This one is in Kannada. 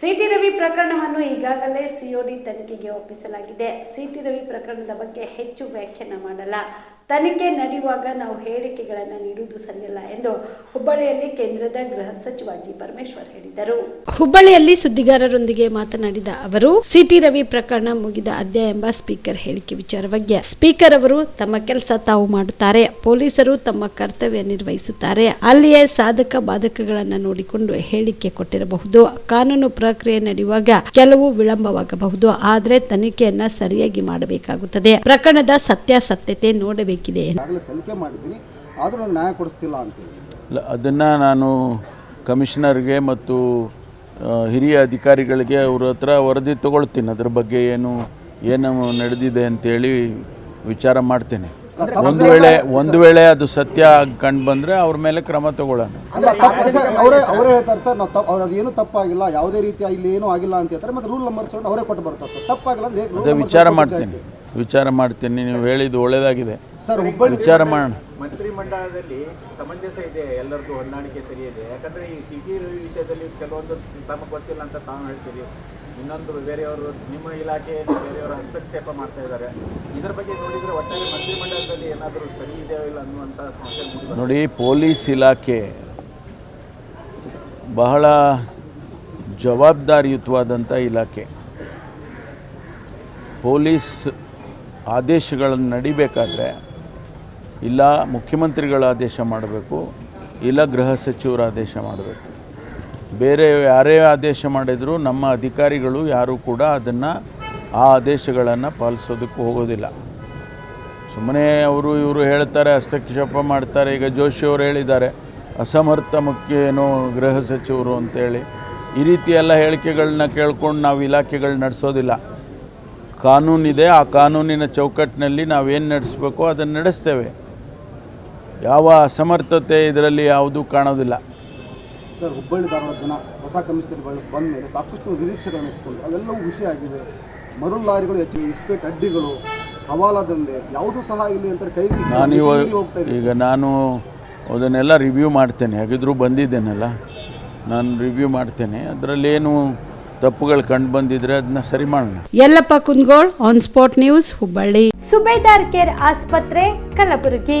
ಸಿಟಿ ರವಿ ಪ್ರಕರಣವನ್ನು ಈಗಾಗಲೇ ಸಿಒಡಿ ತನಿಖೆಗೆ ಒಪ್ಪಿಸಲಾಗಿದೆ. ಸಿಟಿ ರವಿ ಪ್ರಕರಣದ ಬಗ್ಗೆ ಹೆಚ್ಚು ವ್ಯಾಖ್ಯಾನ ಮಾಡಲ್ಲ. ತನಿಖೆ ನಡೆಯುವಾಗ ನಾವು ಹೇಳಿಕೆಗಳನ್ನು ನೀಡುವುದು ಸರಿಯಲ್ಲ ಎಂದು ಹುಬ್ಬಳ್ಳಿಯಲ್ಲಿ ಕೇಂದ್ರದ ಗೃಹ ಸಚಿವ ಜಿ ಪರಮೇಶ್ವರ್ ಹೇಳಿದರು. ಹುಬ್ಬಳ್ಳಿಯಲ್ಲಿ ಸುದ್ದಿಗಾರರೊಂದಿಗೆ ಮಾತನಾಡಿದ ಅವರು, ಸಿಟಿ ರವಿ ಪ್ರಕರಣ ಮುಗಿದ ಅಧ್ಯಾಯ ಎಂಬ ಸ್ಪೀಕರ್ ಹೇಳಿಕೆ ವಿಚಾರ ಬಗ್ಗೆ. ಸ್ಪೀಕರ್ ಅವರು, ತಮ್ಮ ಕೆಲಸ ತಾವು ಮಾಡುತ್ತಾರೆ, ಪೊಲೀಸರು ತಮ್ಮ ಕರ್ತವ್ಯ ನಿರ್ವಹಿಸುತ್ತಾರೆ, ಅಲ್ಲಿಯೇ ಸಾಧಕ ಬಾಧಕಗಳನ್ನು ನೋಡಿಕೊಂಡು ಹೇಳಿಕೆ ಕೊಟ್ಟಿರಬಹುದು. ಕಾನೂನು ಪ್ರಕ್ರಿಯೆ ನಡೆಯುವಾಗ ಕೆಲವು ವಿಳಂಬವಾಗಬಹುದು, ಆದರೆ ತನಿಖೆಯನ್ನ ಸರಿಯಾಗಿ ಮಾಡಬೇಕಾಗುತ್ತದೆ. ಪ್ರಕರಣದ ಸತ್ಯಾಸತ್ಯತೆ ನೋಡಬೇಕಿದೆ ಈಗಾಗಲೇ ಸಲ್ಲಿಕೆ ಮಾಡಿದ್ದೀನಿ ಆದರೂ ನ್ಯಾಯ ಕೊಡಿಸ್ತಿಲ್ಲ ಅಂತ ಇಲ್ಲ ಅದನ್ನು ನಾನು ಕಮಿಷನರ್ಗೆ ಮತ್ತು ಹಿರಿಯ ಅಧಿಕಾರಿಗಳಿಗೆ ಅವ್ರ ಹತ್ರ ವರದಿ ತಗೊಳ್ತೀನಿ. ಅದ್ರ ಬಗ್ಗೆ ಏನು ಏನು ನಡೆದಿದೆ ಅಂತೇಳಿ ವಿಚಾರ ಮಾಡ್ತೇನೆ. ಒಂದು ವೇಳೆ ಒಂದು ವೇಳೆ ಅದು ಸತ್ಯ ಕಂಡು ಬಂದರೆ ಅವ್ರ ಮೇಲೆ ಕ್ರಮ ತಗೊಳ್ಳೋಣ. ಅವರೇ ಅವರೇ ಹೇಳ್ತಾರೆ ಸರ್ ನಾವು ತಪ್ಪು ಅವ್ರು ಅದೇನು ತಪ್ಪಾಗಿಲ್ಲ ಯಾವುದೇ ರೀತಿಯ ಇಲ್ಲಿ ಏನೂ ಆಗಿಲ್ಲ ಅಂತ ಹೇಳ್ತಾರೆ ಮತ್ತೆ ರೂಲ್ ನಂಬರ್ಸ್ ಅವರೇ ಕೊಟ್ಟು ಬರ್ತಾರೆ ಸರ್. ತಪ್ಪಾಗಿಲ್ಲ ಅದೇ ವಿಚಾರ ಮಾಡ್ತೀನಿ. ವಿಚಾರ ಮಾಡ್ತೀನಿ. ನೀವು ಹೇಳಿದ್ದು ಒಳ್ಳೆಯದಾಗಿದೆ ಸರ್ ಒಬ್ಬ ವಿಚಾರ ಮಾಡೋಣ. ಮಂತ್ರಿಮಂಡಲದಲ್ಲಿ ಸಮಂಜಸ ಇದೆ ಎಲ್ಲರಿಗೂ ಹೊಂದಾಣಿಕೆ ಸರಿ ಇದೆ. ಯಾಕಂದ್ರೆ ಈ ಸಿಟಿ ವಿಷಯದಲ್ಲಿ ಕೆಲವೊಂದು ತಮಗೆ ಗೊತ್ತಿಲ್ಲ ಅಂತ ತಾವು ಹೇಳ್ತೀರಿ. ಇನ್ನೊಂದು ಬೇರೆಯವರು ನಿಮ್ಮ ಇಲಾಖೆಯಲ್ಲಿ ಬೇರೆಯವರು ಹಸ್ತಕ್ಷೇಪ ಮಾಡ್ತಾ ಇದ್ದಾರೆ. ಇದರ ಬಗ್ಗೆ ನೋಡಿದ್ರೆ ಒಟ್ಟಾರೆ ಮಂತ್ರಿಮಂಡಲದಲ್ಲಿ ಏನಾದರೂ ಸರಿ ಇದೆಯೋ ಇಲ್ಲ ಅನ್ನುವಂಥ ಸಮಸ್ಯೆ ನೋಡಿ ಪೊಲೀಸ್ ಇಲಾಖೆ ಬಹಳ ಜವಾಬ್ದಾರಿಯುತವಾದಂಥ ಇಲಾಖೆ. ಪೊಲೀಸ್ ಆದೇಶಗಳನ್ನು ನಡಿಬೇಕಾದ್ರೆ ಇಲ್ಲ ಮುಖ್ಯಮಂತ್ರಿಗಳ ಆದೇಶ ಮಾಡಬೇಕು, ಇಲ್ಲ ಗೃಹ ಸಚಿವರ ಆದೇಶ ಮಾಡಬೇಕು. ಬೇರೆ ಯಾರೇ ಆದೇಶ ಮಾಡಿದರೂ ನಮ್ಮ ಅಧಿಕಾರಿಗಳು ಯಾರೂ ಕೂಡ ಅದನ್ನು, ಆ ಆದೇಶಗಳನ್ನು ಪಾಲಿಸೋದಕ್ಕೆ ಹೋಗೋದಿಲ್ಲ. ಸುಮ್ಮನೆ ಅವರು ಇವರು ಹೇಳ್ತಾರೆ, ಹಸ್ತಕ್ಷೇಪ ಮಾಡ್ತಾರೆ, ಈಗ ಜೋಶಿ ಅವರು ಹೇಳಿದ್ದಾರೆ, ಅಸಮರ್ಥ ಮುಖ್ಯ ಏನೋ ಗೃಹ ಸಚಿವರು ಅಂತೇಳಿ. ಈ ರೀತಿ ಎಲ್ಲ ಹೇಳಿಕೆಗಳನ್ನ ಕೇಳ್ಕೊಂಡು ನಾವು ಇಲಾಖೆಗಳು ನಡೆಸೋದಿಲ್ಲ. ಕಾನೂನಿದೆ, ಆ ಕಾನೂನಿನ ಚೌಕಟ್ಟಿನಲ್ಲಿ ನಾವೇನು ನಡೆಸಬೇಕೋ ಅದನ್ನು ನಡೆಸ್ತೇವೆ. ಯಾವ ಅಸಮರ್ಥತೆ ಇದರಲ್ಲಿ ಯಾವುದೂ ಕಾಣೋದಿಲ್ಲ. ಸರ್ ಹುಬ್ಬಳ್ಳಿ ಧಾರವಾಡ ಜನ ಹೊಸ ಕಮಿಷನರ್ ಬಂದ ಮೇಲೆ ಸಾಕಷ್ಟು ನಿರೀಕ್ಷೆಗಳನ್ನು ಇಟ್ಕೊಂಡು ಅದೆಲ್ಲವೂ ವಿಷಯ ಆಗಿದೆ. ಮರು ಲಾರಿಗಳು ಹೆಚ್ಚು ಇಸ್ಪೇಟ್ ಅಡ್ಡಿಗಳು ಹವಾಲಾ ಯಾವುದು ಯಾವುದೂ ಸಹ ಇಲ್ಲಿ ಅಂತ ಕೈ. ನಾನು ಇವಾಗ ಹೋಗ್ತಾ ಇದೆ ಈಗ ನಾನು ಅದನ್ನೆಲ್ಲ ರಿವ್ಯೂ ಮಾಡ್ತೇನೆ. ಹಾಗಿದ್ರೂ ಬಂದಿದ್ದೇನಲ್ಲ? ನಾನು ರಿವ್ಯೂ ಮಾಡ್ತೇನೆ. ಅದರಲ್ಲೇನು ತಪ್ಪುಗಳು ಕಂಡು ಬಂದಿದ್ರೆ ಅದನ್ನ ಸರಿ ಮಾಡೋಣ. Ellappa Kundgol on spot news Hubballi Subedar care ಆಸ್ಪತ್ರೆ ಕಲಬುರಗಿ.